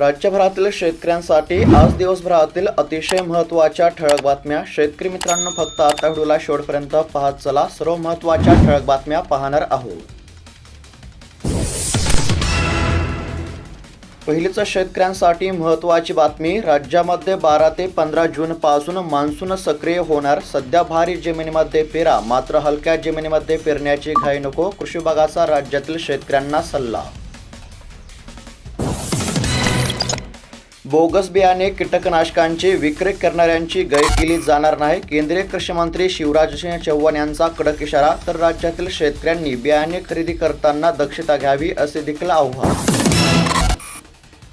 राज्यभरातील शेतकऱ्यांसाठी आज दिवसभरातील अतिशय महत्त्वाच्या ठळक बातम्या. शेतकरी मित्रांनो फक्त आता व्हिडिओला शेवटपर्यंत पाहत चला. सर्व महत्त्वाच्या ठळक बातम्या पाहणार आहोत. पहिलीच शेतकऱ्यांसाठी महत्त्वाची बातमी राज्यामध्ये बारा ते पंधरा जून पासून मान्सून सक्रिय होणार. सध्या भारी जमिनीमध्ये पेरा मात्र हलक्या जमिनीमध्ये पेरण्याची घाई नको. कृषी विभागाचा राज्यातील शेतकऱ्यांना सल्ला बोगस बियाणे कीटकनाशकांची विक्री करणाऱ्यांची गय केली जाणार नाही. केंद्रीय कृषी मंत्री शिवराजसिंह चौहान यांचा कडक इशारा तर राज्यातील शेतकऱ्यांनी बियाणे खरेदी करताना दक्षता घ्यावी असे देखील आव्हान.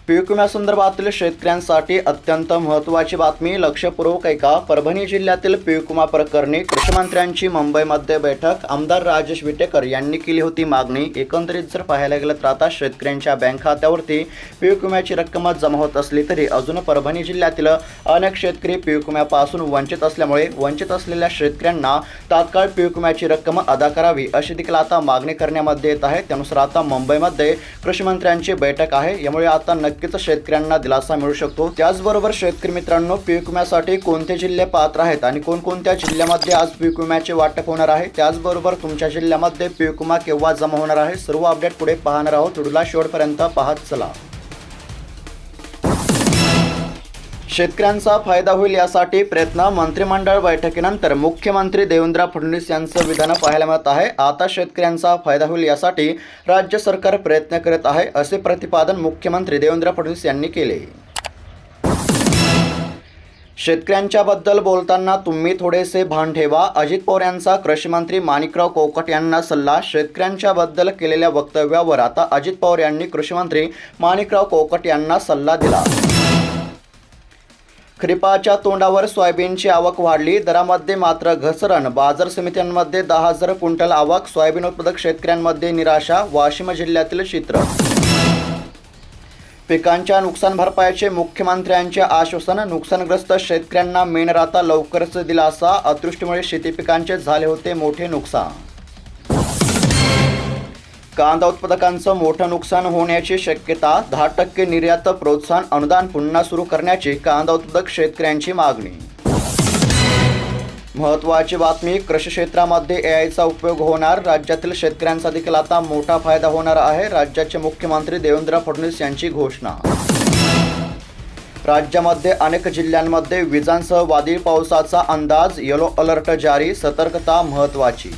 पीक विम्यासंदर्भातील शेतकऱ्यांसाठी अत्यंत महत्त्वाची बातमी. लक्षपूर्वक ऐका. परभणी जिल्ह्यातील पीक विमा प्रकरणी कृषीमंत्र्यांची मुंबईमध्ये बैठक. आमदार राजेश विटेकर यांनी केली होती मागणी. एकंदरीत जर पाहायला गेलं तर आता शेतकऱ्यांच्या बँक खात्यावरती पीक विम्याची रक्कम जमा होत असली तरी अजून परभणी जिल्ह्यातील अनेक शेतकरी पीक विम्यापासून वंचित असल्यामुळे वंचित असलेल्या शेतकऱ्यांना तात्काळ पीक विम्याची रक्कम अदा करावी अशी देखील आता मागणी करण्यामध्ये येत आहे. त्यानुसार आता मुंबईमध्ये कृषीमंत्र्यांची बैठक आहे. यामुळे आता नक्की नक्कीच शेतकऱ्यांना दिलासा मिळू शकतो. त्याचबरोबर शेतकरी मित्रांनो पीक विम्यासाठी कोणते जिल्हे पात्र आहेत आणि कोणकोणत्या जिल्ह्यामध्ये आज पीक विम्याचे वाटप होणार आहे? त्याचबरोबर तुमच्या जिल्ह्यामध्ये पीक विमा केव्हा जमा होणार आहे? सर्व अपडेट पुढे पाहणार आहोत. व्हिडिओला शेवटपर्यंत पाहत चला. शेतकऱ्यांचा फायदा होईल यासाठी प्रयत्न मंत्रिमंडळ बैठकीनंतर मुख्यमंत्री देवेंद्र फडणवीस यांचं विधान पाहायला मिळत आहे. आता शेतकऱ्यांचा फायदा होईल यासाठी राज्य सरकार प्रयत्न करत आहे असे प्रतिपादन मुख्यमंत्री देवेंद्र फडणवीस यांनी केले. शेतकऱ्यांच्याबद्दल बोलताना तुम्ही थोडेसे भान ठेवा. अजित पवार यांचा कृषी मंत्री माणिकराव कोकट यांना सल्ला. शेतकऱ्यांच्याबद्दल केलेल्या वक्तव्यावर आता अजित पवार यांनी कृषी मंत्री माणिकराव कोकट यांना सल्ला दिला. खरीपाच्या तोंडावर सोयाबीनची आवक वाढली. दरामध्ये मात्र घसरण. बाजार समित्यांमध्ये दहा हजार क्विंटल आवक सोयाबीन उत्पादक शेतकऱ्यांमध्ये निराशा वाशिम जिल्ह्यातील चित्र पिकांच्या नुकसान भरपाईचे मुख्यमंत्र्यांचे आश्वासन. नुकसानग्रस्त शेतकऱ्यांना मेनराता लवकरच दिलासा. अतृष्टीमुळे शेती पिकांचे झाले होते मोठे नुकसान. कांदा उत्पादकांचं मोठं नुकसान होण्याची शक्यता दहा टक्के निर्यात प्रोत्साहन अनुदान पुन्हा सुरू करण्याची कांदा उत्पादक शेतकऱ्यांची मागणी. महत्त्वाची बातमी कृषी क्षेत्रामध्ये एआयचा उपयोग होणार राज्यातील शेतकऱ्यांचा देखील आता मोठा फायदा होणार आहे राज्याचे मुख्यमंत्री देवेंद्र फडणवीस यांची घोषणा. राज्यामध्ये अनेक जिल्ह्यांमध्ये विजांसह वादळी पावसाचा अंदाज येलो अलर्ट जारी सतर्कता महत्त्वाची.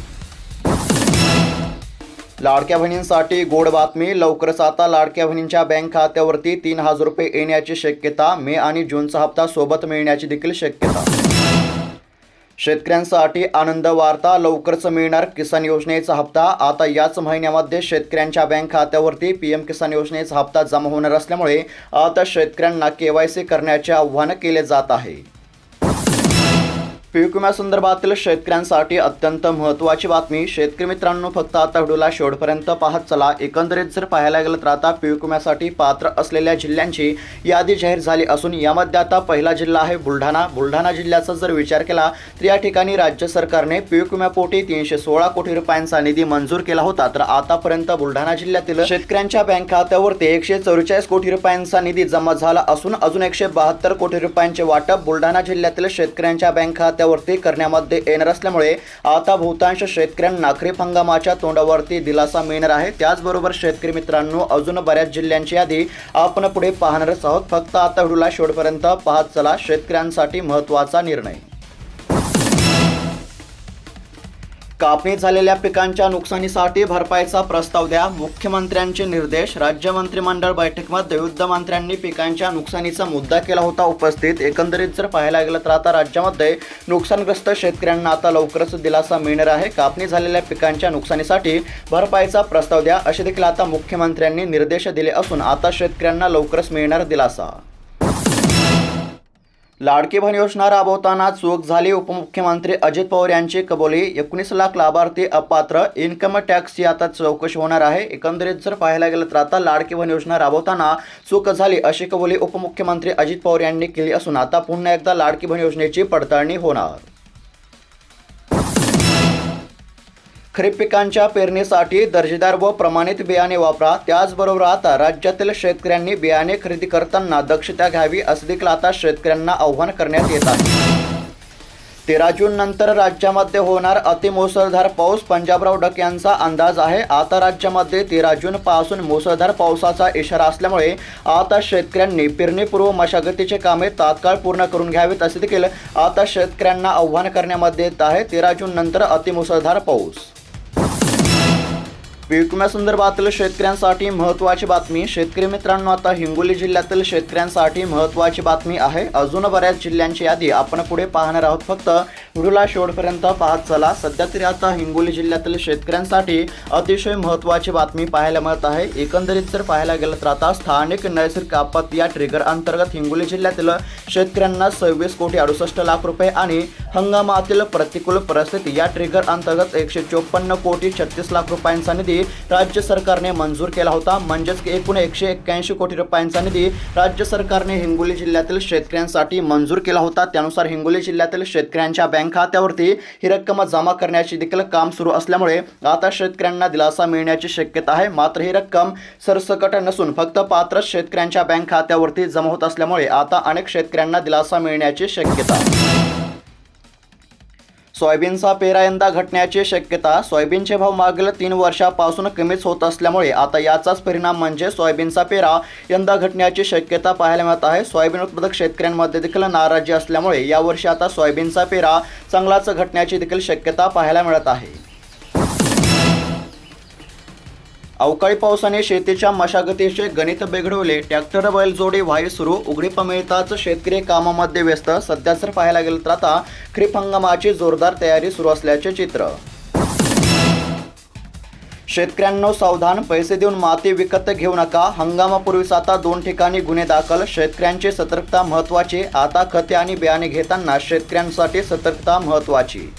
लाडक्या बहिणींसाठी गोड बातमी. लवकरच आता लाडक्या बहिणींच्या बँक खात्यावरती तीन हजार रुपये येण्याची शक्यता. मे आणि जूनचा हप्ता सोबत मिळण्याची देखील शक्यता. शेतकऱ्यांसाठी आनंद वार्ता. लवकरच मिळणार किसान योजनेचा हप्ता. आता याच महिन्यामध्ये शेतकऱ्यांच्या बँक खात्यावरती पी एम किसान योजनेचा हप्ता जमा होणार असल्यामुळे आता शेतकऱ्यांना के वाय सी करण्याचे आव्हान केले जात आहे. पीक विम्यासंदर्भातील शेतकऱ्यांसाठी अत्यंत महत्त्वाची बातमी. शेतकरी मित्रांनो फक्त आता व्हिडिओला शेवटपर्यंत पाहत चला. एकंदरीत जर पाहायला गेलं तर आता पीक विम्यासाठी पात्र असलेल्या जिल्ह्यांची यादी जाहीर झाली असून यामध्ये आता पहिला जिल्हा आहे बुलढाणा. बुलढाणा जिल्ह्याचा जर विचार केला तर या ठिकाणी राज्य सरकारने पीक विम्यापोटी तीनशे सोळा कोटी रुपयांचा निधी मंजूर केला होता. तर आतापर्यंत बुलढाणा जिल्ह्यातील शेतकऱ्यांच्या बँक खात्यावरती एकशे चौवेचाळीस कोटी रुपयांचा निधी जमा झाला असून अजून एकशे बहात्तर कोटी रुपयांचे वाटप बुलढाणा जिल्ह्यातील शेतकऱ्यांच्या बँक खात्यावरती करण्यामध्ये येणार असल्यामुळे आता बहुतांश शेतकऱ्यांना खरीप हंगामाच्या तोंडावरती दिलासा मिळणार आहे. त्याचबरोबर शेतकरी मित्रांनो अजून बऱ्याच जिल्ह्यांची यादी आपण पुढे पाहणारच आहोत. फक्त आता व्हिडिओला शेवटपर्यंत पाहत चला. शेतकऱ्यांसाठी महत्त्वाचा निर्णय. कापणी झालेल्या पिकांच्या नुकसानीसाठी भरपाईचा प्रस्ताव द्या. मुख्यमंत्र्यांचे निर्देश. राज्य मंत्रिमंडळ बैठकीमध्ये विविध मंत्र्यांनी पिकांच्या नुकसानीचा मुद्दा केला होता उपस्थित. एकंदरीत जर पाहायला गेलं तर आता राज्यामध्ये नुकसानग्रस्त शेतकऱ्यांना आता लवकरच दिलासा मिळणार आहे. कापणी झालेल्या पिकांच्या नुकसानीसाठी भरपाईचा प्रस्ताव द्या. असे देखील आता मुख्यमंत्र्यांनी निर्देश दिले असून आता शेतकऱ्यांना लवकरच मिळणार दिलासा. लाडकी बहीण योजना राबवताना चूक झाली. उपमुख्यमंत्री अजित पवार यांची कबुली. एकोणीस लाख लाभार्थी अपात्र. इन्कम टॅक्सची आता चौकशी होणार आहे. एकंदरीत जर पाहायला गेलं तर आता लाडकी बहीण योजना राबवताना चूक झाली अशी कबुली उपमुख्यमंत्री अजित पवार यांनी केली असून आता पुन्हा एकदा लाडकी बहीण योजनेची पडताळणी होणार. खरीप पिकांच्या पेरणीसाठी दर्जेदार व प्रमाणित बियाणे वापरा. त्याचबरोबर आता राज्यातील शेतकऱ्यांनी बियाणे खरेदी करताना दक्षता घ्यावी असं देखील आता शेतकऱ्यांना आव्हान करण्यात येत आहे. तेरा जून नंतर राज्यामध्ये होणार अतिमुसळधार पाऊस. पंजाबराव डक यांचा अंदाज आहे. आता राज्यामध्ये तेरा जून पासून मुसळधार पावसाचा इशारा असल्यामुळे आता शेतकऱ्यांनी पेरणीपूर्व मशागतीचे कामे तात्काळ पूर्ण करून घ्यावीत असे देखील आता शेतकऱ्यांना आव्हान करण्यामध्ये येत आहे. तेरा जून नंतर अतिमुसळधार पाऊस. पीक विम्यासंदर्भातील शेतकऱ्यांसाठी महत्त्वाची बातमी. शेतकरी मित्रांनो आता हिंगोली जिल्ह्यातील शेतकऱ्यांसाठी महत्त्वाची बातमी आहे. अजून बऱ्याच जिल्ह्यांची यादी आपण पुढे पाहणार आहोत. फक्त व्हिडिओला शेवटपर्यंत पाहत चला. सध्या तरी आता हिंगोली जिल्ह्यातील शेतकऱ्यांसाठी अतिशय महत्त्वाची बातमी पाहायला मिळत आहे. एकंदरीत जर पाहायला गेलं तर आता स्थानिक नैसर्गिक आपत्ती या ट्रिगर अंतर्गत हिंगोली जिल्ह्यातील शेतकऱ्यांना सव्वीस कोटी अडुसष्ट लाख रुपये आणि हंगामातील प्रतिकूल परिस्थिती या ट्रिगर अंतर्गत एकशे चोपन्न कोटी छत्तीस लाख रुपयांचा निधी राज्य सरकारने मंजूर केला होता. म्हणजेच की एकूण एकशे एक्क्याऐंशी कोटी रुपयांचा निधी राज्य सरकारने हिंगोली जिल्ह्यातील शेतकऱ्यांसाठी मंजूर केला होता. त्यानुसार हिंगोली जिल्ह्यातील शेतकऱ्यांच्या बँक खात्यावरती ही रक्कम जमा करण्याची देखील काम सुरू असल्यामुळे आता शेतकऱ्यांना दिलासा मिळण्याची शक्यता आहे. मात्र ही रक्कम सरसकट नसून फक्त पात्र शेतकऱ्यांच्या बँक खात्यावरती जमा होत असल्यामुळे आता अनेक शेतकऱ्यांना दिलासा मिळण्याची शक्यता सोयाबीनचा पेरा यंदा घटण्याची शक्यता सोयाबीनचे भाव मागील तीन वर्षापासून कमीच होत असल्यामुळे आता याचाच परिणाम म्हणजे सोयाबीनचा पेरा यंदा घटण्याची शक्यता पाहायला मिळत आहे. सोयाबीन उत्पादक शेतकऱ्यांमध्ये देखील नाराजी असल्यामुळे यावर्षी आता सोयाबीनचा पेरा चांगलाच घटण्याची देखील शक्यता पाहायला मिळत आहे. अवकाळी पावसाने शेतीच्या मशागतीचे गणित बिघडवले. ट्रॅक्टर बैलजोडी व्हाई सुरू उघडीप मिळताच शेतकरी कामामध्ये व्यस्त. सध्या जर पाहायला गेलं तर आता खरीप हंगामाची जोरदार तयारी सुरू असल्याचे चित्र. शेतकऱ्यांनो सावधान. पैसे देऊन माती विकत घेऊ नका. हंगामापूर्वीच आता दोन ठिकाणी गुन्हे दाखल. शेतकऱ्यांची सतर्कता महत्त्वाची. आता खते आणि बियाणे घेताना शेतकऱ्यांसाठी सतर्कता महत्त्वाची.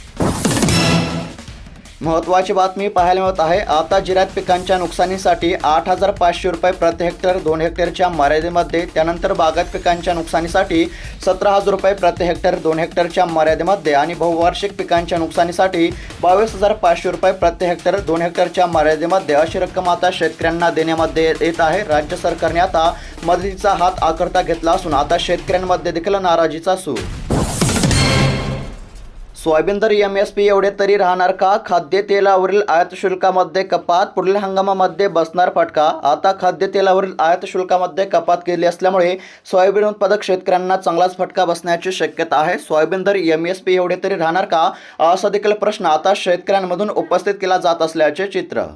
महत्त्वाची बातमी पाहायला मिळत आहे. आता जिल्ह्यात पिकांच्या नुकसानीसाठी आठ हजार पाचशे रुपये प्रति हेक्टर दोन हेक्टरच्या मर्यादेमध्ये. त्यानंतर बागायत पिकांच्या नुकसानीसाठी सतरा हजार रुपये प्रति हेक्टर दोन हेक्टरच्या मर्यादेमध्ये. आणि बहुवार्षिक पिकांच्या नुकसानीसाठी बावीस हजार पाचशे रुपये प्रति हेक्टर दोन हेक्टरच्या मर्यादेमध्ये. अशी रक्कम आता शेतकऱ्यांना देण्यामध्ये येत आहे. राज्य सरकारने आता मदतीचा हात आकारता घेतला असून आता शेतकऱ्यांमध्ये देखील नाराजीचा सूर सोयाबीन दर एम एस पी एवढे तरी राहणार का? खाद्यतेलावरील आयात शुल्कामध्ये कपात पुढील हंगामामध्ये बसणार फटका. आता खाद्यतेलावरील आयात शुल्कामध्ये कपात केली असल्यामुळे सोयाबीन उत्पादक शेतकऱ्यांना चांगलाच फटका बसण्याची शक्यता आहे. सोयाबीन दर एम एस पी एवढे तरी राहणार का? असा देखील प्रश्न आता शेतकऱ्यांमधून उपस्थित केला जात असल्याचे चित्र.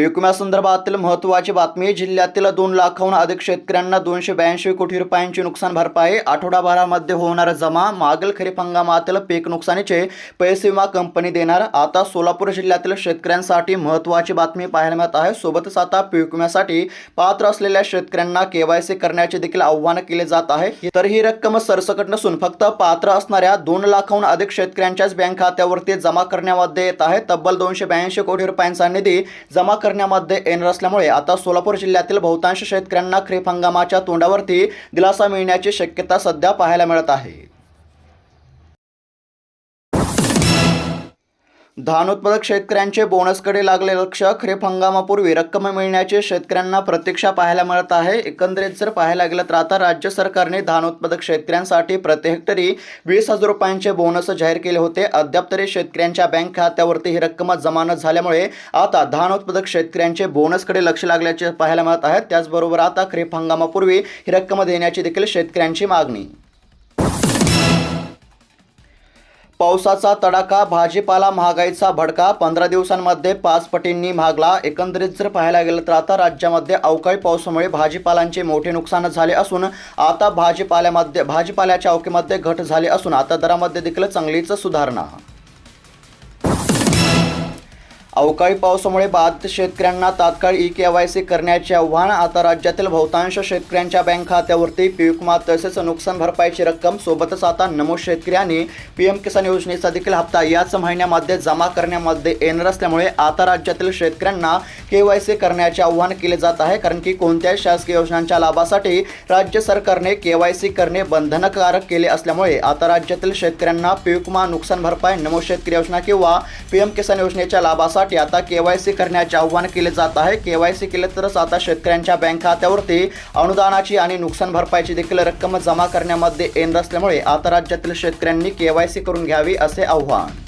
पीक विम्यासंदर्भातील महत्त्वाची बातमी जिल्ह्यातील दोन लाखाहून अधिक शेतकऱ्यांना दोनशे ब्याऐंशी कोटी रुपयांची नुकसान भरपाई आठवडाभरामध्ये होणार जमा मागील खरीप हंगामातील पीक नुकसानीचे पैसे विमा कंपनी देणार. आता सोलापूर जिल्ह्यातील शेतकऱ्यांसाठी महत्त्वाची बातमी पाहायला मिळत आहे. सोबतच आता पीक विम्यासाठी पात्र असलेल्या शेतकऱ्यांना केवायसी करण्याचे देखील आव्हान केले जात आहे. तर ही रक्कम सरसकट नसून फक्त पात्र असणाऱ्या दोन लाखाहून अधिक शेतकऱ्यांच्याच बँक खात्यावरती जमा करण्यामध्ये येत आहे. तब्बल दोनशे ब्याऐंशी कोटी रुपयांचा निधी जमा कर करण्यामध्ये येणार असल्यामुळे आता सोलापूर जिल्ह्यातील बहुतांश शेतकऱ्यांना खरीप हंगामाच्या तोंडावरती दिलासा मिळण्याची शक्यता सध्या पाहायला मिळत आहे. धान उत्पादक शेतकऱ्यांचे बोनसकडे लागले लक्ष. खरीप हंगामापूर्वी रक्कम मिळण्याची शेतकऱ्यांना प्रतीक्षा पाहायला मिळत आहे. एकंदरीत जर पाहायला गेलं तर आता राज्य सरकारने धान उत्पादक शेतकऱ्यांसाठी प्रति हेक्टरी वीस हजार रुपयांचे बोनस जाहीर केले होते. अद्याप तरी शेतकऱ्यांच्या बँक खात्यावरती ही रक्कम जमा न झाल्यामुळे आता धान उत्पादक शेतकऱ्यांचे बोनसकडे लक्ष लागल्याचे पाहायला मिळत आहे. त्याचबरोबर आता खरीप हंगामापूर्वी ही रक्कम देण्याची देखील शेतकऱ्यांची मागणी. पावसाचा तडाखा भाजीपाला महागाईचा भडका पंधरा दिवसांमध्ये पाच पटींनी महागला. एकंदरीत जर पाहायला गेलं तर आता राज्यामध्ये अवकाळी पावसामुळे भाजीपालांचे मोठे नुकसान झाले असून आता भाजीपाल्यामध्ये भाजीपाल्याच्या अवकीमध्ये घट झाली असून आता दरामध्ये देखील चांगलीच सुधारणा. अवकाळी पावसामुळे बाधित शेतकऱ्यांना तात्काळ ई के वाय सी करण्याचे आव्हान. आता राज्यातील बहुतांश शेतकऱ्यांच्या बँक खात्यावरती पीक विमा तसेच नुकसान भरपाईची रक्कम सोबतच आता नमो शेतकऱ्यांनी पी एम किसान योजनेचा देखील हप्ता याच महिन्यामध्ये जमा करण्यामध्ये येणार असल्यामुळे आता राज्यातील शेतकऱ्यांना के वाय सी करण्याचे आव्हान केले जात आहे. कारण की कोणत्याही शासकीय योजनांच्या लाभासाठी राज्य सरकारने के वाय सी करणे बंधनकारक केले असल्यामुळे आता राज्यातील शेतकऱ्यांना पीक विमा नुकसान भरपाई नमो शेतकरी योजना किंवा पी एम किसान योजनेच्या लाभासाठी आता के वाय सी करण्याचे आव्हान केले जात आहे. के वाय सी केले तरच आता शेतकऱ्यांच्या बँक खात्यावरती अनुदानाची आणि नुकसान भरपाईची देखील रक्कम जमा करण्यामध्ये येणार असल्यामुळे आता राज्यातील शेतकऱ्यांनी के वाय सी करून घ्यावी असे आव्हान.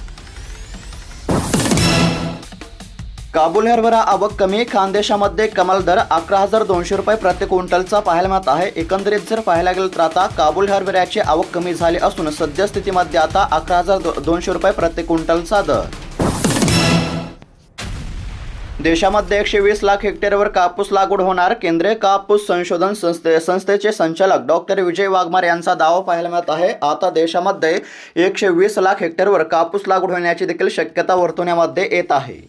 काबुल हरभरा आवक कमी खानदेशामध्ये कमाल दर अकरा हजार दोनशे रुपये प्रति क्विंटलचा पाहायला मिळत आहे. एकंदरीत जर पाहायला गेलं तर आता काबुल हरभऱ्याची आवक कमी झाली असून सद्यस्थितीमध्ये आता अकरा हजार दोनशे रुपये प्रति क्विंटलचा दर. देशामध्ये एकशे वीस लाख हेक्टरवर कापूस लागवड होणार. केंद्रीय कापूस संशोधन संस्थे संस्थेचे संचालक डॉक्टर विजय वाघमार यांचा दावा पाहायला मिळत आहे. आता देशामध्ये एकशे वीस लाख हेक्टरवर कापूस लागवड होण्याची देखील शक्यता वर्तवण्यामध्ये येत आहे.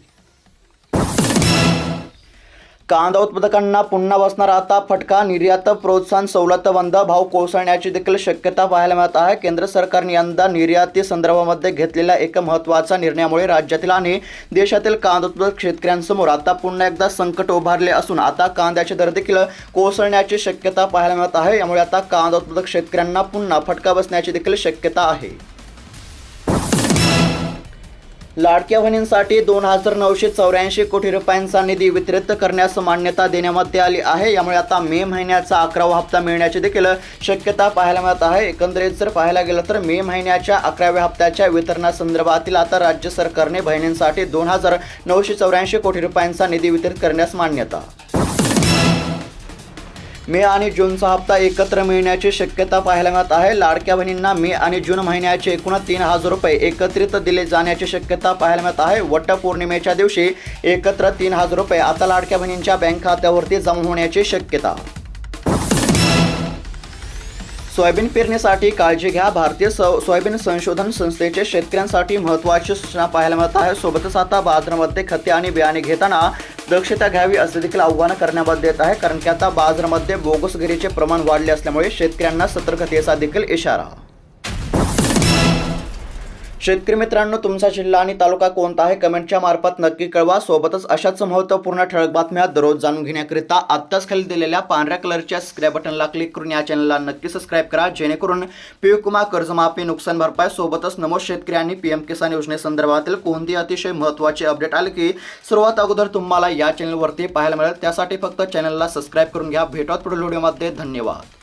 कांदा उत्पादकांना पुन्हा बसणार आता फटका. निर्यात प्रोत्साहन सवलत बंद. भाव कोसळण्याची देखील शक्यता पाहायला मिळत आहे. केंद्र सरकारने यंदा निर्याती संदर्भामध्ये घेतलेल्या एक महत्त्वाचा निर्णयामुळे राज्यातील आणि देशातील कांदा उत्पादक शेतकऱ्यांसमोर आता पुन्हा एकदा संकट उभारले असून आता कांद्याचे दर देखील कोसळण्याची शक्यता पाहायला मिळत आहे. यामुळे आता कांदा उत्पादक शेतकऱ्यांना पुन्हा फटका बसण्याची देखील शक्यता आहे. लाडक्या बहिणींसाठी दोन हजार नऊशे चौऱ्याऐंशी कोटी रुपयांचा निधी वितरित करण्यास मान्यता देण्यामध्ये आली आहे. यामुळे आता मे महिन्याचा अकरावा हप्ता मिळण्याची देखील शक्यता पाहायला मिळत आहे. एकंदरीत जर पाहायला गेलं तर मे महिन्याच्या अकराव्या हप्त्याच्या वितरणासंदर्भातील आता राज्य सरकारने बहिणींसाठी दोन हजार नऊशे चौऱ्याऐंशी कोटी रुपयांचा निधी वितरित करण्यास मान्यता मे आणि जूनचा हप्ता एकत्र मिळण्याची शक्यता पाहायला मिळत आहे. लाडक्या बहिणींना मे आणि जून महिन्याचे एकूण तीन हजार रुपये एकत्रित दिले जाण्याची शक्यता पाहायला मिळत आहे. वटपौर्णिमेच्या दिवशी एकत्र तीन हजार रुपये आता लाडक्या बहिणींच्या बँक खात्यावरती जमा होण्याची शक्यता. सोयाबीन पेरणीसाठी काळजी घ्या. भारतीय सो सोयाबीन संशोधन संस्थेचे शेतकऱ्यांसाठी महत्त्वाची सूचना पाहायला मिळत आहे. सोबतच आता बाजारामध्ये खते आणि बियाणे घेताना दक्षता घ्यावी असे देखील आव्हानं करण्यात येत आहे. कारण की आता बाजारामध्ये बोगसगिरीचे प्रमाण वाढले असल्यामुळे शेतकऱ्यांना सतर्कतेचा देखील इशारा. शेतकरी मित्रांनो तुमचा जिल्हा आणि तालुका कोणता आहे? कमेंटच्या मार्फत नक्की कळवा. सोबतच अशाच महत्त्वपूर्ण ठळक बातम्या दररोज जाणून घेण्याकरिता आत्ताच खाली दिलेल्या पांढऱ्या कलरच्या सबस्क्राईब बटनला क्लिक करून या चॅनलला नक्की सबस्क्राईब करा. जेणेकरून पीक विमा कर्जमाफी नुकसान भरपाई सोबतच नमो शेतकरी आणि पीएम किसान योजनेसंदर्भातील कोणती अतिशय महत्त्वाचे अपडेट आले की सर्वात अगोदर तुम्हाला या चॅनलवरती पाहायला मिळेल. त्यासाठी फक्त चॅनलला सबस्क्राईब करून घ्या. भेटत पुढील व्हिडिओमध्ये धन्यवाद.